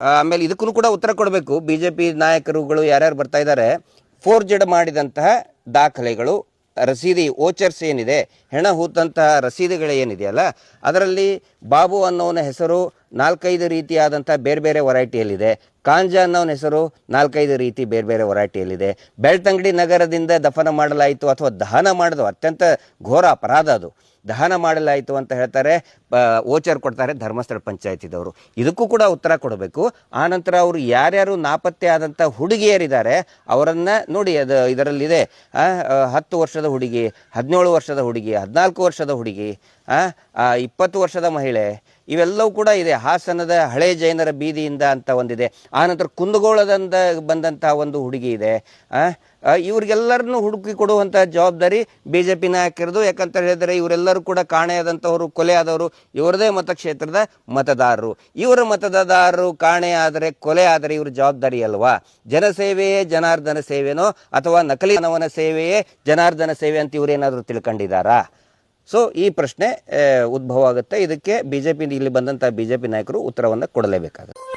ಆಮೇಲೆ ಇದಕ್ಕೂ ಕೂಡ ಉತ್ತರ ಕೊಡಬೇಕು. ಬಿ ಜೆ ಪಿ ನಾಯಕರುಗಳು ಯಾರ್ಯಾರು ಬರ್ತಾ ಇದ್ದಾರೆ ಫೋರ್ ಜೆಡ್ ಮಾಡಿದಂತಹ ದಾಖಲೆಗಳು, ರಸೀದಿ, ಓಚರ್ಸ್ ಏನಿದೆ, ಹೆಣ ಹೂತಂತಹ ರಸೀದಿಗಳು ಏನಿದೆಯಲ್ಲ ಅದರಲ್ಲಿ ಬಾಬು ಅನ್ನೋನ ಹೆಸರು ನಾಲ್ಕೈದು ರೀತಿಯಾದಂಥ ಬೇರೆ ಬೇರೆ ವೆರೈಟಿಯಲ್ಲಿದೆ. ಕಾಂಜಾ ಅನ್ನೋನ ಹೆಸರು ನಾಲ್ಕೈದು ರೀತಿ ಬೇರೆ ಬೇರೆ ವೆರೈಟಿಯಲ್ಲಿದೆ. ಬೆಳ್ತಂಗಡಿ ನಗರದಿಂದ ದಫನ ಮಾಡಲಾಯಿತು ಅಥವಾ ದಹನ ಮಾಡೋದು ಅತ್ಯಂತ ಘೋರ ಅಪರಾಧ ಅದು. ದಹನ ಮಾಡಲಾಯಿತು ಅಂತ ಹೇಳ್ತಾರೆ ಓಚರ್ ಕೊಡ್ತಾರೆ ಧರ್ಮಸ್ಥಳ ಪಂಚಾಯತಿದವರು. ಇದಕ್ಕೂ ಕೂಡ ಉತ್ತರ ಕೊಡಬೇಕು. ಆನಂತರ ಅವರು ಯಾರ್ಯಾರು ನಾಪತ್ತೆ ಆದಂಥ ಹುಡುಗಿಯರಿದ್ದಾರೆ, ಅವರನ್ನು ನೋಡಿ ಅದು ಇದರಲ್ಲಿದೆ. ಹತ್ತು ವರ್ಷದ ಹುಡುಗಿ, ಹದಿನೇಳು ವರ್ಷದ ಹುಡುಗಿ, ಹದಿನಾಲ್ಕು ವರ್ಷದ ಹುಡುಗಿ ಆ, ಇಪ್ಪತ್ತು ವರ್ಷದ ಮಹಿಳೆ ಇವೆಲ್ಲವೂ ಕೂಡ ಇದೆ. ಹಾಸನದ ಹಳೆ ಜೈನರ ಬೀದಿಯಿಂದ ಅಂತ ಒಂದಿದೆ. ಆನಂತರ ಕುಂದಗೋಳದಿಂದ ಬಂದಂಥ ಒಂದು ಹುಡುಗಿ ಇದೆ. ಇವ್ರಿಗೆಲ್ಲರನ್ನು ಹುಡುಕಿ ಕೊಡುವಂಥ ಜವಾಬ್ದಾರಿ ಬಿ ಜೆ ಪಿ ನಾಯಕರದು ಯಾಕಂತ ಹೇಳಿದರೆ ಇವರೆಲ್ಲರೂ ಕೂಡ ಕಾಣೆಯಾದಂಥವರು ಕೊಲೆ ಆದವರು ಇವರದೇ ಮತಕ್ಷೇತ್ರದ ಮತದಾರರು. ಇವರ ಮತದಾರರು ಕಾಣೆ ಆದರೆ ಕೊಲೆ ಆದರೆ ಇವ್ರ ಜವಾಬ್ದಾರಿ ಅಲ್ವಾ? ಜನಸೇವೆಯೇ ಜನಾರ್ದನ ಸೇವೆನೋ ಅಥವಾ ನಕಲಿ ನವನ ಸೇವೆಯೇ ಜನಾರ್ದನ ಸೇವೆ ಅಂತ ಇವರೇನಾದರೂ ತಿಳ್ಕೊಂಡಿದ್ದಾರಾ? ಸೊ ಈ ಪ್ರಶ್ನೆ ಉದ್ಭವ ಆಗುತ್ತೆ ಇದಕ್ಕೆ ಬಿಜೆಪಿ ಇಲ್ಲಿ ಬಂದಂತಹ ಬಿಜೆಪಿ ನಾಯಕರು ಉತ್ತರವನ್ನು ಕೊಡಲೇಬೇಕಾಗುತ್ತೆ.